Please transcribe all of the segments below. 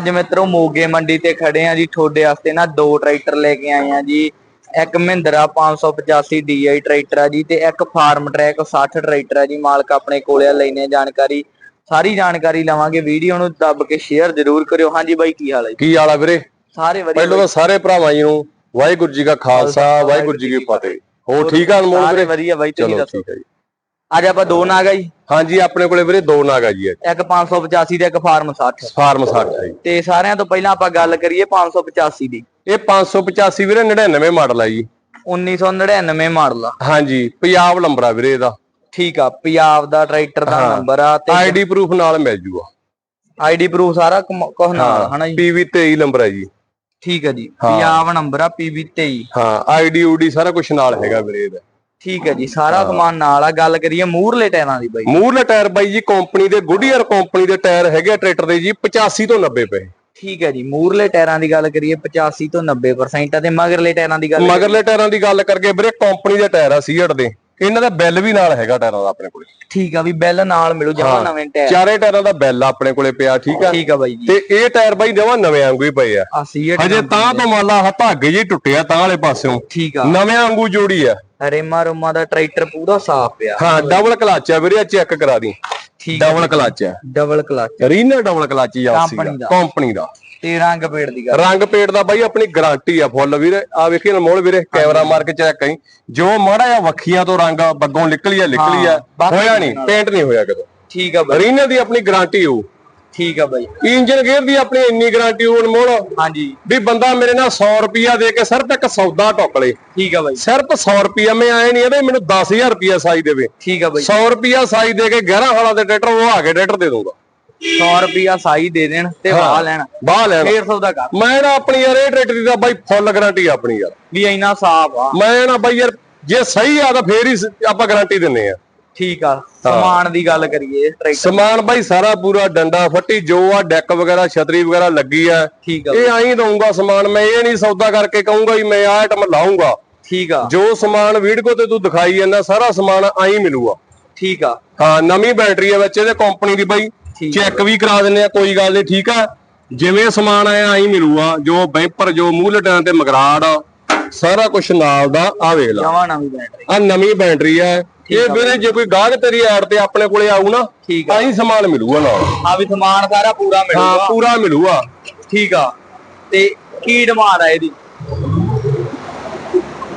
ਅੱਜ ਮਿੱਤਰੋ ਮੋਗੇ ਮੰਡੀ ਤੇ ਖੜੇ ਆ ਜੀ ਤੁਹਾਡੇ ਵਾਸਤੇ ਨਾ ਦੋ ਟਰੈਕਟਰ ਲੈ ਕੇ ਆਏ ਆ ਜੀ। ਇੱਕ ਮਹਿੰਦਰਾ 585 DI ਟਰੈਕਟਰ ਆ ਜੀ ਤੇ ਇੱਕ ਫਾਰਮ ਟਰੈਕ 60 ਟਰੈਕਟਰ ਆ ਜੀ ਮਾਲਕ ਆਪਣੇ ਕੋਲੇ ਆ ਲੈਨੇ ਜਾਣਕਾਰੀ। ਸਾਰੀ ਜਾਣਕਾਰੀ ਲਵਾਂਗੇ ਵੀਡੀਓ ਨੂੰ ਦੱਬ ਕੇ ਸ਼ੇਅਰ ਜ਼ਰੂਰ ਕਰਿਓ। ਹਾਂਜੀ ਬਾਈ ਕੀ ਹਾਲ ਹੈ? ਕੀ ਹਾਲ ਆ ਵੀਰੇ? ਸਾਰੇ ਵਧੀਆ ਪਹਿਲਾਂ ਤਾਂ ਸਾਰੇ ਭਰਾਵਾਂ ਜੀ ਨੂੰ ਵਾਹਿਗੁਰੂ ਜੀ ਕਾ ਖਾਲਸਾ ਵਾਹਿਗੁਰੂ ਜੀ ਕੀ ਫਤਿਹ। ਹੋ ਠੀਕ ਆ ਅਨਮੋਲ ਸਾਰੇ ਵੀਰੇ? ਵਧੀਆ ਬਾਈ ਤੁਸੀਂ ਦੱਸੋ। ਅੱਜ ਆਪਾਂ ਦੋ ਨਾਗ ਆ ਜੀ। ਹਾਂਜੀ ਆਪਣੇ ਕੋਲੇ ਵੀਰੇ ਦੋ ਨਾਗ ਆ ਜੀ ਅੱਜ। ਇੱਕ 585 ਤੇ ਇੱਕ ਫਾਰਮ 60 ਫਾਰਮ 60 ਆ ਜੀ। ਤੇ ਸਾਰਿਆਂ ਤੋਂ ਪਹਿਲਾਂ ਆਪਾਂ ਗੱਲ ਕਰੀਏ 585 ਦੀ। ਇਹ 585 ਵੀਰੇ 99 ਮਾਡਲ ਆ ਜੀ। 1999 ਮਾਡਲ ਆ। ਹਾਂਜੀ ਪੰਜਾਬ ਨੰਬਰ ਆ ਵੀਰੇ ਇਹਦਾ। ਠੀਕ ਆ ਪੰਜਾਬ ਦਾ ਟਰੈਕਟਰ ਦਾ। ਨੰਬਰ ਆ ਤੇ ਆਈਡੀ ਪ੍ਰੂਫ ਨਾਲ ਮਿਲ ਜੂਗਾ। ਆਈਡੀ ਪ੍ਰੂਫ ਸਾਰਾ ਕੁਛ ਨਾਲ ਹਨਾ ਜੀ? ਪੀਵੀ 23 ਨੰਬਰ ਆ ਜੀ। ਠੀਕ ਆ ਜੀ। ਪੰਜਾਬ ਨੰਬਰ ਆ PB 23 ਹਾਂ ਆਈਡੀ ਊਡੀ ਸਾਰਾ ਕੁਝ ਨਾਲ ਹੈਗਾ ਵੀਰੇ ਇਹਦਾ। ਠੀਕ ਹੈ ਜੀ ਸਾਰਾ ਸਮਾਨ ਨਾਲ ਆ ਗੱਲ ਕਰੀਏ ਮੂਰਲੇ ਟਾਇਰਾਂ ਦੀ ਬਾਈ। ਮੂਰਲੇ ਟਾਇਰ ਬਾਈ ਜੀ ਕੰਪਨੀ ਦੇ ਗੁੱਡੀਅਰ ਕੰਪਨੀ ਦੇ ਟਾਇਰ ਹੈਗੇ ਟਰੈਕਟਰ ਦੇ ਜੀ 85 ਤੋਂ 90 ਪਏ। ਠੀਕ ਹੈ ਜੀ ਮੂਰਲੇ ਟਾਇਰਾਂ ਦੀ ਗੱਲ ਕਰੀਏ 85 ਤੋਂ 90% ਆ ਤੇ ਮਗਰਲੇ ਟਾਇਰਾਂ ਦੀ ਗੱਲ ਮਗਰਲੇ ਟਾਇਰਾਂ ਦੀ ਗੱਲ ਕਰਕੇ ਵੀਰੇ ਕੰਪਨੀ ਦੇ ਟਾਇਰ ਆ ਸੀਟ ਦੇ। ਇਹਨਾਂ ਦਾ ਬਿੱਲ ਵੀ ਨਾਲ ਹੈਗਾ ਟਾਇਰਾਂ ਦਾ ਆਪਣੇ ਕੋਲੇ। ਠੀਕ ਆ ਵੀ ਬੈਲ ਨਾਲ ਮਿਲੂ ਜਮਾ। ਨਵੇਂ ਟਾਇਰ। ਚਾਰੇ ਟਾਇਰਾਂ ਦਾ ਬਿੱਲ ਆਪਣੇ ਕੋਲੇ ਪਿਆ ਠੀਕ ਆ? ਠੀਕ ਆ ਬਾਈ ਜੀ। ਤੇ ਇਹ ਟਾਇਰ ਬਾਈ ਜਮਾ ਨਵੇਂ ਵਾਂਗੂ ਹੀ ਪਏ ਆ। ਹਜੇ ਤਾਂ ਤੋਂ ਮੰਨ ਲਾ ਆਹ ਧਾਗੇ ਜੀ ਟੁੱਟਿਆ ਤਾਂ ਵਾਲੇ ਪਾਸਿਓਂ। ਠੀਕ ਆ। ਨਵੇਂ ਵਾਂਗੂ ਜੋੜੀ ਆ। ਰੇਮਾ ਰੋਮਾ ਦਾ ਟਰੈਕਟਰ ਪੂਰਾ ਸਾਫ਼ ਪਿਆ। ਹਾਂ ਡਬਲ ਕਲਚ ਆ ਵੀਰੇ ਚੈੱਕ ਕਰਾ ਦੀ। ਠੀਕ ਡਬਲ ਕਲਚ ਆ। Double clutch. ਰੀਨਰ ਡਬਲ ਕਲਚ ਹੀ ਆ Company ਦਾ। ਕੰਪਨੀ ਦਾ। ਤੇ ਰੰਗ ਪੇੜ ਦੀ ਗੱਲ। ਰੰਗ ਪੇਟ ਦਾ ਬਾਈ ਆਪਣੀ ਗਾਰੰਟੀ ਆ ਫੁੱਲ ਵੀਰੇ। ਆ ਵੇਖੀ ਅਨਮੋਲ ਵੀਰੇ ਕੈਮਰਾ ਮਾਰ ਕੇ ਚੈੱਕ ਕਰੀ। ਜੋ ਮਾੜਾ ਜਿਹਾ ਵੱਖੀਆਂ ਤੋਂ ਰੰਗ ਬੱਗੋਂ ਨਿਕਲੀ ਆ ਨਿਕਲੀ ਆ ਹੋਇਆ ਨਹੀਂ ਪੇਂਟ ਨਹੀਂ ਹੋਇਆ ਕਦੋਂ। ਠੀਕ ਆ ਬਾਈ। ਰੀਨਰ ਦੀ ਆਪਣੀ ਗਾਰੰਟੀ ਹੋ ਠੀਕ ਆ ਬਾਈ। ਇੰਜਨ ਗੇਅਰ ਦੀ ਆਪਣੀ ਇੰਨੀ ਗਾਰੰਟੀ ਹੋ ਅਨਮੋਲ। ਹਾਂਜੀ। ਵੀ ਬੰਦਾ ਮੇਰੇ ਨਾਲ 100 ਰੁਪਿਆ ਦੇ ਕੇ ਸਿਰਫ ਇੱਕ ਸੌਦਾ ਟੁੱਕ ਲੇ। ਠੀਕ ਆ ਬਾਈ। ਸਿਰਫ 100 ਰੁਪਿਆ ਮੈਂ ਆਏ ਨਹੀਂ ਇਹਦੇ ਮੈਨੂੰ 10000 ਰੁਪਿਆ ਸਾਈ ਦੇਵੇ। ਠੀਕ ਆ ਬਾਈ। 100 ਰੁਪਿਆ ਸਾਈ ਦੇ ਕੇ 11 ਹਾਲਾ ਦੇ ਟਰੈਕਟਰ ਉਹ ਆ ਕੇ ਟਰੈਕਟਰ ਦੇ ਦੂੰਗਾ 100 ਰੁਪਿਆ ਸਾਈ ਦੇ ਦੇਣ ਤੇ ਵਾਹ ਲੈਣ। ਬਾਹ ਲੈਣਾ। 150 ਦਾ ਕਰ। ਮੈਂ ਨਾ ਆਪਣੀ ਯਾਰ ਇਹ ਟਰੈਕਟਰ ਦੀ ਤਾਂ ਬਾਈ ਫੁੱਲ ਗਾਰੰਟੀ ਆਪਣੀ ਯਾਰ। ਵੀ ਇੰਨਾ ਸਾਫ਼ ਆ। ਮੈਂ ਨਾ ਬਾਈ ਯਾਰ ਜੇ ਸਹੀ ਆ ਤਾਂ ਫੇਰ ਹੀ ਆਪਾਂ ਗਾਰੰਟੀ ਦਿੰਨੇ ਆ। ਠੀਕ ਆ। ਸਮਾਨ ਦੀ ਗੱਲ ਕਰੀਏ ਟਰੈਕਟਰ ਸਮਾਨ ਬਾਈ ਸਾਰਾ ਪੂਰਾ ਡੰਡਾ ਫੱਟੀ ਜੋ ਆ ਡੈਕ ਵਗੈਰਾ ਛਤਰੀ ਵਗੈਰਾ ਲੱਗੀ ਆ। ਠੀਕ ਆ। ਇਹ ਆਈ ਦਊਂਗਾ ਸਮਾਨ ਮੈਂ ਇਹ ਨਹੀਂ ਸੌਦਾ ਕਰਕੇ ਕਹੂੰਗਾ ਵੀ ਮੈਂ ਆਹ ਆਈਟਮ ਲਾਉਂਗਾ ਠੀਕ ਆ। ਜੋ ਸਮਾਨ ਵੀਡੀਓ ਤੇ ਤੂੰ ਦਿਖਾਈ ਜਾਂਦਾ ਸਾਰਾ ਸਮਾਨ ਆਈ ਮਿਲੂਗਾ। ਠੀਕ ਆ। ਹਾਂ ਨਵੀਂ ਬੈਟਰੀ ਆ ਵਿੱਚ ਇਹਦੇ ਕੰਪਨੀ ਦੀ ਬਾਈ। ਚੈੱਕ ਵੀ ਕਰਾ ਦਿੰਨੇ ਆ ਕੋਈ ਗੱਲ ਨਹੀਂ ਠੀਕ ਆ? ਜਿਵੇਂ ਸਮਾਨ ਆਇਆ ਆਈ ਮਿਲੂਗਾ ਜੋ ਬੈਂਪਰ ਜੋ ਮੂਹਲੇ ਟਾਂ ਤੇ ਮਗਰਾੜ ਸਾਰਾ ਕੁਝ ਨਾਲ ਦਾ ਆ ਵੇਖ ਲਾ। ਜਮਾ ਨਵੀਂ ਬੈਟਰੀ ਆ ਨਵੀਂ ਬੈਟਰੀ ਆ। ਇਹ ਵੀਰੇ ਜੇ ਕੋਈ ਗਾਹਕ ਤੇਰੀ ਐਡ ਤੇ ਆਪਣੇ ਕੋਲੇ ਆਊ ਨਾ ਆਹੀ ਸਮਾਨ ਮਿਲੂਗਾ ਨਾਲ। ਆ ਵੀ ਸਮਾਨ ਸਾਰਾ ਪੂਰਾ ਹਾਂ ਮਿਲੂਗਾ। ਪੂਰਾ ਮਿਲੂਗਾ। ਠੀਕ ਆ। ਤੇ ਕੀ ਡਿਮਾਂਡ ਆ ਇਹਦੀ?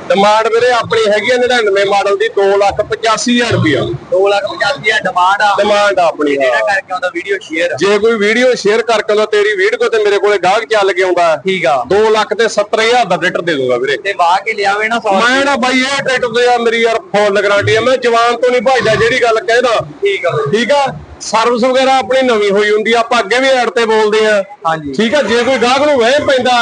ਡਿਮਾਂਡ ਵੀਰੇ ਆਪਣੀ ਹੈਗੀ ਆ 99 ਮਾਡਲ ਦੀ 285000 ਰੁਪਇਆ 2 ਲੱਖ 85 ਹਜ਼ਾਰ ਡਿਮਾਂਡ ਆ। ਡਿਮਾਂਡ ਆਪਣੀ ਜਿਹੜਾ। ਕਰਕੇ ਆਉਂਦਾ ਵੀਡੀਓ ਸ਼ੇਅਰ ਜੇ ਕੋਈ ਵੀਡੀਓ ਸ਼ੇਅਰ ਕਰਕੇ ਆਉਂਦਾ ਤੇਰੀ ਵੀਡੀਓ ਤੇ ਮੇਰੇ ਕੋਲੇ ਗਾਹਕ ਚੱਲ ਕੇ ਆਉਂਦਾ। ਠੀਕ ਆ। 2 ਲੱਖ ਤੇ 70000 ਦਾ ਟਰੈਕਟਰ ਦੇ ਦੂੰਗਾ ਵੀਰੇ। ਤੇ ਵਾਹ ਕੇ ਲਿਆਵੇ ਨਾ 100 ਮੈਂ ਨਾ ਬਾਈ ਇਹ ਟਰੈਕਟਰ ਤੇ ਆ ਮੇਰੀ ਯਾਰ ਫੁੱਲ ਗਾਰੰਟੀ ਆ। ਮੈਂ ਜਵਾਨ ਤੋਂ ਨਹੀਂ ਭਜਦਾ ਜਿਹੜੀ ਗੱਲ ਕਹਿਦਾ। ਠੀਕ ਆ ਠੀਕ ਆ? ਸਰਵਿਸ ਵਗੈਰਾ ਆਪਣੀ ਨਵੀਂ ਹੋਈ ਹੁੰਦੀ ਆ ਆਪਾਂ ਅੱਗੇ ਵੀ ਐਡ ਤੇ ਬੋਲਦੇ ਆ। ਹਾਂਜੀ। ਠੀਕ ਆ? ਜੇ ਕੋਈ ਗਾਹਕ ਨੂੰ ਵਹਿ ਪੈਂਦਾ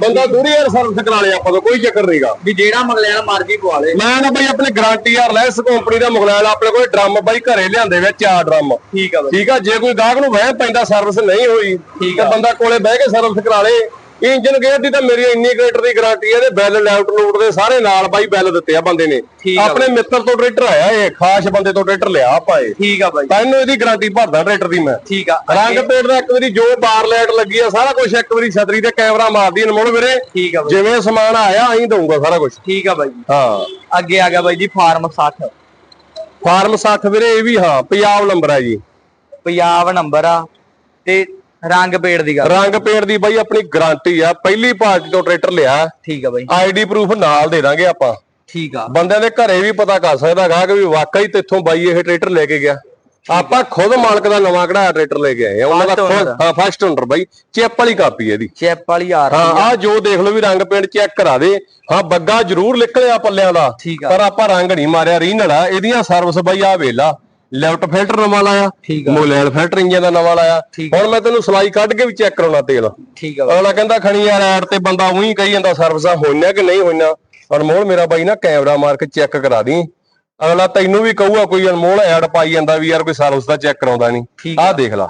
ਬੰਦਾ ਦੂਰੀ ਯਾਰ ਸਰਵਿਸ ਕਰਾ ਲਿਆ ਆਪਾਂ ਤੋਂ ਕੋਈ ਚੱਕਰ ਨਹੀਂਗਾ ਵੀ ਜਿਹੜਾ ਮਗਲਿਆਂ ਮਰਜ਼ੀ ਪਵਾ ਲੇ। ਮੈਂ ਨਾ ਬਾਈ ਆਪਣੀ ਗਾਰੰਟੀ ਯਾਰ ਲੈਸ ਕੰਪਨੀ ਦਾ ਮੁਗਲੈਲ ਆਪਣੇ ਕੋਲ ਡਰਮ ਬਾਈ ਘਰੇ ਲਿਆਂਦੇ ਵਿੱਚ ਚਾਰ ਡਰਮ ਠੀਕ ਆ ਬਾਈ। ਠੀਕ ਆ ਜੇ ਕੋਈ ਗਾਹਕ ਨੂੰ ਵਹਿ ਪੈਂਦਾ ਸਰਵਿਸ ਨਹੀਂ ਹੋਈ ਠੀਕ ਤਾਂ ਆ। ਬੰਦਾ ਕੋਲੇ ਬਹਿ ਕੇ ਸਰਵਿਸ ਕਰਾ ਲੇ। ਇੰਜਨ ਗੇਅਰ ਦੀ ਤਾਂ ਮੇਰੀ ਇੰਨੀ ਗ੍ਰੇਟਰ ਦੀ ਗਾਰੰਟੀ ਹੈ ਤੇ ਬਿੱਲ ਲੈਫਟ ਲੂਟ ਦੇ ਸਾਰੇ ਨਾਲ ਬਾਈ ਬਿੱਲ ਦਿੱਤੇ ਆ ਬੰਦੇ ਨੇ। ਆਪਣੇ ਮਿੱਤਰ ਤੋਂ ਟਰੈਕਟਰ ਆਇਆ ਇਹ ਖਾਸ ਬੰਦੇ ਤੋਂ ਟਰੈਕਟਰ ਲਿਆ ਆਪਾਂ ਇਹ। ਠੀਕ ਆ ਬਾਈ। ਤੈਨੂੰ ਇਹਦੀ ਗਾਰੰਟੀ ਭਰਦਾ ਟਰੈਕਟਰ ਦੀ ਮੈਂ। ਠੀਕ ਆ। ਰੰਗ ਪੇਟ ਦਾ ਇੱਕ ਵਾਰੀ ਜੋ ਬਾਰ ਲਾਈਟ ਲੱਗੀ ਆ ਸਾਰਾ ਕੁਝ ਇੱਕ ਵਾਰੀ ਛਤਰੀ ਤੇ ਕੈਮਰਾ ਮਾਰਦੀ ਅਨਮੋਲ ਵੀਰੇ। ਠੀਕ ਆ ਬਾਈ। ਜਿਵੇਂ ਸਮਾਨ ਆਇਆ ਆਈ ਦਊਂਗਾ ਸਾਰਾ ਕੁਝ ਠੀਕ ਆ ਬਾਈ। ਹਾਂ। ਅੱਗੇ ਆ ਗਿਆ ਬਾਈ ਜੀ ਫਾਰਮ 60 ਫਾਰਮ 60 ਵੀਰੇ ਇਹ ਵੀ ਹਾਂ ਪੰਜਾਬ ਨੰਬਰ ਆ ਜੀ। ਪੰਜਾਬ ਨੰਬਰ ਆ। ਤੇ ਰੰਗ ਪੇੜ ਦੀ ਗੱਲ। ਰੰਗ ਪੇਟ ਦੀ ਬਾਈ ਆਪਣੀ ਗਾਰੰਟੀ ਆ ਪਹਿਲੀ ਪਾਰਟੀ ਤੋਂ ਟਰੈਕਟਰ ਲਿਆ। ਠੀਕ ਆ ਬਾਈ। ਆਈਡੀ ਪ੍ਰੂਫ ਨਾਲ ਦੇ ਦਾਂਗੇ ਆਪਾਂ। ਠੀਕ ਆ। ਬੰਦਿਆਂ ਦੇ ਘਰੇ ਵੀ ਪਤਾ ਕਰ ਸਕਦਾ ਗਾ ਕਿ ਵੀ ਵਾਕਈ ਤੇਥੋਂ ਬਾਈ ਇਹ ਟਰੈਕਟਰ ਲੈ ਕੇ ਗਿਆ। ਆਪਾਂ ਖੁਦ ਮਾਲਕ ਦਾ ਨਵਾਂ ਕਢਾਇਆ ਟਰੈਕਟਰ ਲੈ ਕੇ ਆਏ ਆ। ਉਹਨਾਂ ਦਾ ਹਾਂ ਫਸਟ ਓਨਰ ਬਾਈ। ਚੈਪ ਵਾਲੀ ਕਾਪੀ ਹੈ ਇਹਦੀ। ਚੈਪ ਵਾਲੀ ਆਰ ਹਾਂ ਆ ਜੋ ਦੇਖ ਲਓ ਵੀ ਰੰਗ ਪੇਂਟ ਚੈੱਕ ਕਰਾ ਦੇ। ਹਾਂ ਬੱਗਾ ਜ਼ਰੂਰ ਨਿਕਲਿਆ ਪੱਲਿਆਂ ਦਾ। ਆ। ਪਰ ਆਪਾਂ ਰੰਗ ਨਹੀਂ ਮਾਰਿਆ ਰੀਨਲ ਆ। ਇਹਦੀਆਂ ਸਰਵਿਸ ਬਾਈ ਆ ਵੇਲਾ। ਲੈਫਟ ਫਿਲਟਰ ਨਵਾਂ ਲਾਇਆ ਠੀਕ ਆ। ਮੋਲੈਲ ਫਿਲਟਰ ਇੰਜਨ ਦਾ ਨਵਾਂ ਲਾਇਆ। ਹੁਣ ਮੈਂ ਤੈਨੂੰ ਸਲਾਈ ਕੱਢ ਕੇ ਵੀ ਚੈੱਕ ਕਰਾਉਣਾ ਤੇਲ। ਠੀਕ ਆ ਅਗਲਾ ਕਹਿੰਦਾ ਖਣੀ ਯਾਰ ਐਡ ਤੇ ਬੰਦਾ ਉਹੀ ਕਹੀ ਜਾਂਦਾ ਸਰਵਿਸਾਂ ਹੋਈਆਂ ਕਿ ਨਹੀਂ ਹੋਈਆਂ? ਅਨਮੋਲ ਮੇਰਾ ਬਾਈ ਨਾ ਕੈਮਰਾ ਮਾਰ ਕੇ ਚੈੱਕ ਕਰਾ ਦੀ। ਅਗਲਾ ਤੈਨੂੰ ਵੀ ਕਹੂਗਾ ਕੋਈ ਅਨਮੋਲ ਐਡ ਪਾਈ ਜਾਂਦਾ ਵੀ ਯਾਰ ਕੋਈ ਸਰਵਿਸ ਦਾ ਚੈੱਕ ਕਰਾਉਂਦਾ ਨਹੀਂ। ਆਹ ਦੇਖ ਲਾ।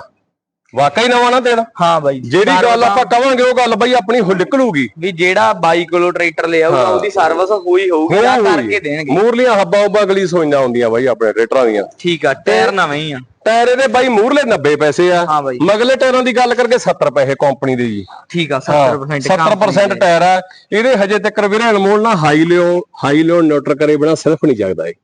ਵਾਕਈ ਨਵਾਂ ਨਾ ਤੇਲ ਹਾਂ ਬਾਈ। ਜਿਹੜੀ ਗੱਲ ਆਪਾਂ ਕਵਾਂਗੇ ਉਹ ਗੱਲ ਬਈ ਆਪਣੀ ਨਿਕਲੂਗੀ। ਵੀ ਜਿਹੜਾ ਬਾਈ ਕੋਲੋਂ ਟਰੈਕਟਰ ਲਿਆ ਹੋਊਗਾ ਉਹਦੀ ਸਰਵਿਸ ਹੋਈ ਹੋਊਗੀ ਆ ਕਰਕੇ ਦੇਣਗੇ। ਮੂਰਲੀਆਂ ਹੱਬਾਂ ਉੱਬਾਂ ਅਗਲੀ ਸੋਈਆਂ ਹੁੰਦੀਆਂ ਬਾਈ ਆਪਣੇ ਟਰੈਕਟਰਾਂ ਦੀਆਂ। ਠੀਕ ਆ ਟਾਇਰ ਨਵੇਂ ਹੀ ਆ। ਟਾਇਰ ਇਹਦੇ ਬਾਈ ਮੂਰਲੇ 90 ਪੈਸੇ ਆ। ਮਗਲੇ ਟਾਇਰਾਂ ਦੀ ਗੱਲ ਕਰਕੇ 70 ਪੈਸੇ ਕੰਪਨੀ ਦੇ ਜੀ। ਠੀਕ ਆ ਹਾਂ, 70% 70% ਟਾਇਰ ਆ। ਇਹਦੇ ਹਜੇ ਤੱਕ ਵੀਰੇ ਅਨਮੋਲ ਨਾ ਹਾਈ ਲਿਓ ਹਾਈ ਲਿਓ ਨਿਊਟਰ ਕਰੇ ਬਿਨਾ ਸਿਰਫ ਨਹੀਂ ਜਗਦਾ ਇਹ।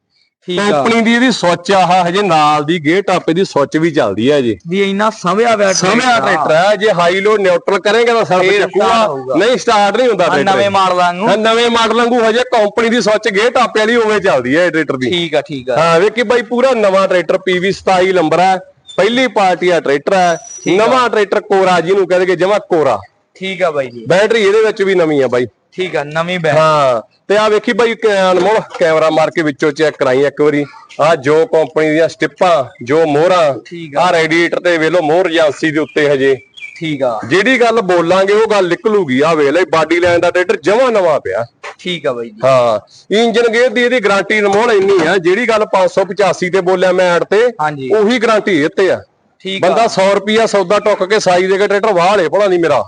ਕੰਪਨੀ ਦੀ ਇਹਦੀ ਸੁੱਚ ਆਹ ਹਜੇ ਨਾਲ ਦੀ ਗੇ ਟਾਪੇ ਦੀ ਸੁੱਚ ਵੀ ਚੱਲਦੀ ਹੈ ਜੀ ਵੀ ਇੰਨਾ ਸਮਿਆ ਵਿਆ ਸਮਿਆ ਟਰੈਕਟਰ ਹੈ ਜੇ ਹਾਈ ਲੋ ਨਿਊਟਰਲ ਕਰੇਗਾ ਤਾਂ ਫੇਰ ਚੱਕੂਗਾ। ਨਹੀਂ ਸਟਾਰਟ ਨਹੀਂ ਹੁੰਦਾ ਟਰੈਕਟਰ ਨਵੇਂ ਮਾਡਲ ਵਾਂਗੂ। ਨਵੇਂ ਮਾਡਲ ਵਾਂਗੂ ਹਜੇ ਕੰਪਨੀ ਦੀ ਸੁੱਚ ਗੇ ਟਾਪੇ ਵਾਲੀ ਉਵੇਂ ਚੱਲਦੀ ਹੈ ਟਰੈਕਟਰ ਦੀ। ਠੀਕ ਆ ਠੀਕ ਆ। ਹਾਂ ਵੇਖੀ ਬਾਈ ਪੂਰਾ ਨਵਾਂ ਟਰੈਕਟਰ PV 27 ਨੰਬਰ ਹੈ ਪਹਿਲੀ ਪਾਰਟੀ ਆ ਟਰੈਕਟਰ ਹੈ ਨਵਾਂ ਟਰੈਕਟਰ ਕੋਰਾ ਜਿਹਨੂੰ ਕਹਿੰਦੇ ਕਿ ਜਮਾ ਕੋਰਾ। ਠੀਕ ਆ ਬਾਈ ਜੀ। ਬੈਟਰੀ ਇਹਦੇ ਵਿੱਚ ਵੀ ਨਵੀਂ ਆ ਬਾਈ। ਠੀਕ ਆ ਨਵੀਂ ਬੈਗ ਹਾਂ ਤੇ ਆ ਵੇਖੀ ਬਾਈ ਕ- ਅਨਮੋਲ ਕੈਮਰਾ ਮਾਰ ਕੇ ਵਿੱਚੋਂ ਚੈੱਕ ਕਰਾਈ ਇੱਕ ਵਾਰੀ। ਆ ਜੋ ਕੰਪਨੀ ਦੀਆਂ ਸਟਿੱਪਾਂ ਜੋ ਮੋਹਰਾਂ ਆ। ਰੇਡੀਏਟਰ ਤੇ ਵੇਲੋ ਮੋਹਰ ਏਜੰਸੀ ਦੇ ਉੱਤੇ ਹਜੇ। ਠੀਕ ਆ। ਜਿਹੜੀ ਗੱਲ ਬੋਲਾਂਗੇ ਉਹ ਗੱਲ ਨਿਕਲੂਗੀ। ਆ ਵੇਖ ਲੈ ਬਾਡੀ ਲਾਈਨ ਦਾ ਟਰੈਕਟਰ ਜਮਾ ਨਵਾਂ ਪਿਆ। ਠੀਕ ਆ ਬਾਈ ਜੀ। ਹਾਂ ਇੰਜਨ ਗੇਅਰ ਦੀ ਇਹਦੀ ਗਾਰੰਟੀ ਅਨਮੋਲ ਇੰਨੀ ਆ ਜਿਹੜੀ ਗੱਲ 585 ਤੇ ਬੋਲਿਆ ਮੈਂ ਐਡ ਤੇ ਉਹੀ ਗਾਰੰਟੀ ਇੱਥੇ ਆ। ਠੀਕ ਆ। ਬੰਦਾ 100 ਰੁਪਿਆ ਸੌਦਾ ਟੁੱਕ ਕੇ ਸਾਈ ਦੇ ਕੇ ਟਰੈਕਟਰ ਵਾਹ ਲੇ ਭਲਾ ਨਹੀਂ ਮੇਰਾ।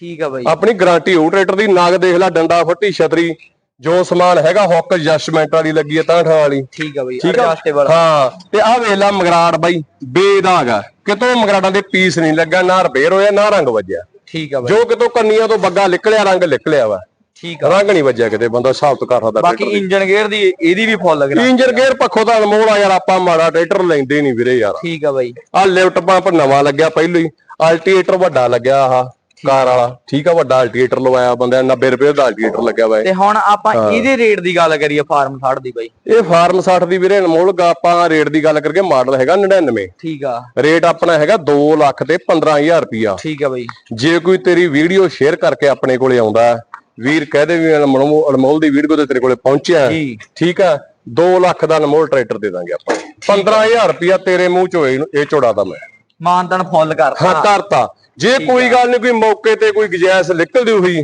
ਠੀਕ ਆ ਬਾਈ। ਆਪਣੀ ਗਾਰੰਟੀ ਹੋਊ ਟਰੈਕਟਰ ਦੀ। ਨਗ ਦੇਖ ਲੈ ਡੰਡਾ ਫੱਟੀ ਛਤਰੀ। ਜੋ ਸਮਾਨ ਹੈਗਾ ਹੁੱਕ ਐਡਜਸਟਮੈਂਟ ਵਾਲੀ ਲੱਗੀ ਹੈ ਤਾਂ ਠਾਂ ਵਾਲੀ। ਠੀਕ ਆ ਬਾਈ ਆ? ਐਡਜਸਟੇਬਲ ਹਾਂ ਤੇ ਆਹ ਵੇਖ ਲੈ ਮਗਰਾੜ ਬਾਈ ਬੇਦਾਗ ਆ। ਕਿਤੋਂ ਮਗਰਾੜਾਂ ਦੇ ਪੀਸ ਨਹੀਂ ਲੱਗਾ ਨਾ ਰਿਪੇਅਰ ਹੋਇਆ ਨਾ ਰੰਗ ਵੱਜਿਆ। ਠੀਕ ਆ ਬਾਈ। ਜੋ ਕਿਤੋਂ ਕੰਨੀਆਂ ਤੋਂ ਬੱਗਾ ਨਿਕਲਿਆ ਰੰਗ ਨਿਕਲਿਆ ਵਾ। ਠੀਕ ਆ। ਰੰਗ ਨਹੀਂ ਵੱਜਿਆ ਕਿਤੇ ਬੰਦਾ ਸਾਬਤ ਕਰ ਸਕਦਾ ਬਾਕੀ ਇੰਜਨ ਗੇਅਰ ਦੀ ਇਹਦੀ ਵੀ ਫੁੱਲ ਲੱਗਣਾ। ਇੰਜਨ ਗੇਅਰ ਪੱਖੋਂ ਤਾਂ ਅਨਮੋਲ ਆ ਯਾਰ ਆਪਾਂ ਮਾੜਾ ਟਰੈਕਟਰ ਲੈਂਦੇ ਨਹੀਂ ਵੀਰੇ ਯਾਰ। ਠੀਕ ਆ ਬਾਈ। ਆ ਲਿਫਟ ਪੰਪ ਨਵਾਂ ਲੱਗਿਆ ਪਹਿਲਾਂ ਹੀ ਅਲਟੀਏਟਰ ਵੱਡਾ ਲੱਗਿਆ ਆਹ। ਕਾਰ ਵਾਲਾ। ਠੀਕ ਆ ਵੱਡਾ ਅਲਟੀਏਟਰ ਲਵਾਇਆ ਬੰਦਿਆਂ 90 ਰੁਪਏ ਦਾ ਅਲਟੀਏਟਰ ਲੱਗਿਆ ਵਾ। ਤੇ ਹੁਣ ਆਪਾਂ ਇਹਦੇ ਰੇਟ ਦੀ ਗੱਲ ਕਰੀਏ ਫਾਰਮ 60 ਦੀ ਬਾਈ। ਇਹ ਫਾਰਮ 60 ਦੀ ਵੀਰੇ ਅਨਮੋਲ ਆਪਾਂ ਰੇਟ ਦੀ ਗੱਲ ਕਰਕੇ ਮਾਡਲ ਹੈਗਾ 99 ਠੀਕ ਆ। ਰੇਟ ਆਪਣਾ ਹੈਗਾ 2 ਲੱਖ ਤੇ 15000 ਰੁਪਿਆ ਠੀਕ ਆ ਬਾਈ। ਜੇ ਕੋਈ ਤੇਰੀ ਵੀਡੀਓ ਸ਼ੇਅਰ ਕਰਕੇ ਆਪਣੇ ਕੋਲੇ ਆਉਂਦਾ ਹੈ, ਵੀਰ ਕਹਦੇ ਵੀ ਅਨਮੋਲ ਦੀ ਵੀਡੀਓ ਤੇ ਤੇਰੇ ਕੋਲੇ ਪਹੁੰਚਿਆ ਹੈ, ਠੀਕ। ਆ 2 ਲੱਖ ਦਾ ਅਨਮੋਲ ਟਰੈਕਟਰ ਦੇ ਦਾਂਗੇ ਆਪਾਂ। 15000 ਰੁਪਿਆ ਤੇਰੇ ਮੂੰਹ ਚੋਂ ਇਹ ਇਹ ਝੋੜਾਦਾ ਮੈਂ। ਮਾਨਤਨ ਫੁੱਲ ਹਾਂ ਕਰਤਾ ਕਰਤਾ। ਜੇ ਕੋਈ ਗੱਲ ਨਹੀਂ ਕੋਈ ਮੌਕੇ ਤੇ ਕੋਈ ਗੁਜਾਇਸ਼ ਨਿਕਲਦੀ ਹੋਈ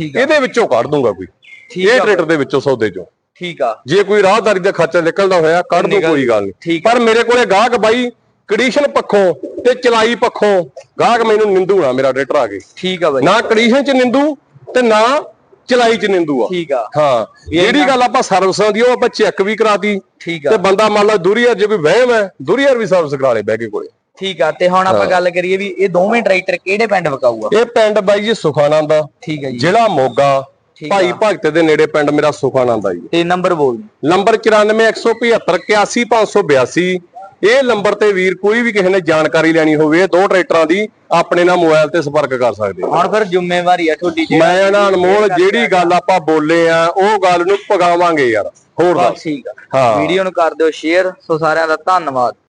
ਇਹਦੇ ਵਿੱਚੋਂ ਕੱਢ ਦੂੰਗਾ ਕੋਈ। ਠੀਕ ਇਹ ਆ। ਟਰੈਕਟਰ ਦੇ ਵਿੱਚੋਂ ਸੌਦੇ ਚੋਂ। ਠੀਕ ਆ। ਜੇ ਕੋਈ ਰਾਹਦਾਰੀ ਦਾ ਖਰਚਾ ਨਿਕਲਦਾ ਹੋਇਆ ਕੱਢ ਦੂੰ ਕੋਈ ਗੱਲ ਨਹੀਂ ਪਰ ਮੇਰੇ ਕੋਲੇ ਗਾਹਕ ਬਾਈ ਕੰਡੀਸ਼ਨ ਪੱਖੋਂ ਤੇ ਚਲਾਈ ਪੱਖੋਂ ਗਾਹਕ ਮੈਨੂੰ ਨਿੰਦੂ ਨਾ ਮੇਰਾ ਟਰੈਕਟਰ ਆ ਕੇ। ਠੀਕ ਆ ਬਾਈ। ਨਾ ਕੰਡੀਸ਼ਨ ਚ ਨਿੰਦੂ ਤੇ ਨਾ ਚਲਾਈ ਚ ਨਿੰਦੂ ਆ। ਠੀਕ ਆ। ਹਾਂ ਜਿਹੜੀ ਗੱਲ ਆਪਾਂ ਸਰਵਿਸਾਂ ਦੀ ਉਹ ਆਪਾਂ ਚੈੱਕ ਵੀ ਕਰਾਤੀ। ਠੀਕ ਤੇ ਆ ਬੰਦਾ ਮੰਨ ਲਾ ਦੂਰੀਆ ਜੇ ਕੋਈ ਵਹਿਮ ਹੈ ਦੂਰੀਆ ਵੀ ਸਰਵਿਸ ਕਰਾ ਲੇ ਬਹਿ ਕੇ ਕੋਲੇ। ਠੀਕ ਆ ਤੇ ਹੁਣ ਆਪਾਂ ਗੱਲ ਕਰੀਏ ਵੀ ਇਹ ਦੋਵੇਂ ਟਰੈਕਟਰ ਕਿਹੜੇ ਪਿੰਡ ਵਿਕਾਊਗਾ? ਇਹ ਪਿੰਡ ਬਾਈ ਜੀ ਸੁਖਾਨੰਦ ਆ। ਠੀਕ ਆ ਜੀ। ਜ਼ਿਲ੍ਹਾ ਮੋਗਾ। ਭਾਈ ਭਗਤ ਦੇ ਨੇੜੇ ਪਿੰਡ ਮੇਰਾ ਸੁਖਾਨੰਦ ਆ ਜੀ। ਤੇ ਨੰਬਰ ਬੋਲ। ਨੰਬਰ 9417781582 ਇਹ ਨੰਬਰ ਤੇ ਵੀਰ ਕੋਈ ਵੀ ਕਿਸੇ ਨੇ ਜਾਣਕਾਰੀ ਲੈਣੀ ਹੋਵੇ ਇਹ ਦੋ ਟਰੈਕਟਰਾਂ ਦੀ ਆਪਣੇ ਨਾਲ ਮੋਬਾਈਲ ਤੇ ਸੰਪਰਕ ਕਰ ਸਕਦੇ ਹੋ ਹੁਣ ਫਿਰ ਜ਼ਿੰਮੇਵਾਰੀ ਆ ਤੁਹਾਡੀ ਮੈਂ ਨਾ ਅਨਮੋਲ ਜਿਹੜੀ ਗੱਲ ਆਪਾਂ ਬੋਲੇ ਆ ਉਹ ਗੱਲ ਨੂੰ ਪਗਾਵਾਂਗੇ ਯਾਰ। ਹੋਰ ਦੱਸ। ਠੀਕ ਆ। ਹਾਂ। ਵੀਡੀਓ ਨੂੰ ਕਰ ਦਿਓ ਸ਼ੇਅਰ। ਸੋ ਸਾਰਿਆਂ ਦਾ ਧੰਨਵਾਦ।